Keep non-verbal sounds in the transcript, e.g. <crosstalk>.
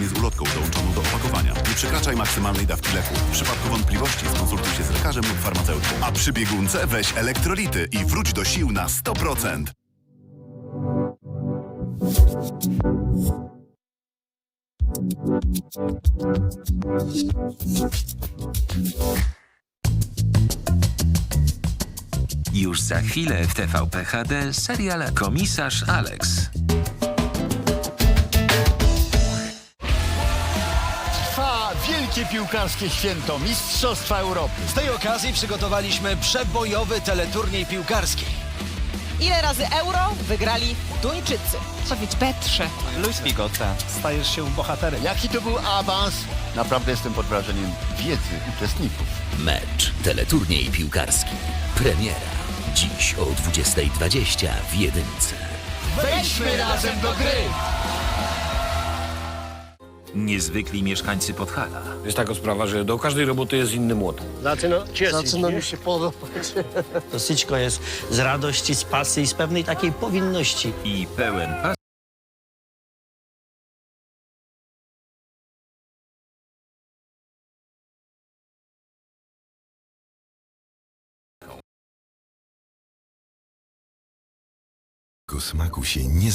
zgodnie z ulotką dołączoną do opakowania. Nie przekraczaj maksymalnej dawki leku. W przypadku wątpliwości skonsultuj się z lekarzem lub farmaceutą. A przy biegunce weź elektrolity i wróć do sił na 100%. Już za chwilę w TVP HD serial Komisarz Alex. Wielkie piłkarskie święto Mistrzostwa Europy. Z tej okazji przygotowaliśmy przebojowy teleturniej piłkarski. Ile razy euro wygrali Duńczycy? Powiedz Petrze. Luis Pigota, stajesz się bohaterem. Jaki to był awans? Naprawdę jestem pod wrażeniem wiedzy uczestników. Mecz Teleturniej Piłkarski. Premiera. Dziś o 20.20 w Jedynce. Wejdźmy razem do gry! Niezwykli mieszkańcy Podhala. Jest taka sprawa, że do każdej roboty jest inny młot. Zaczyna mi się podobać. <laughs> To Syćko jest z radości, z pasji, z pewnej takiej powinności. I pełen pas. Smaku się nie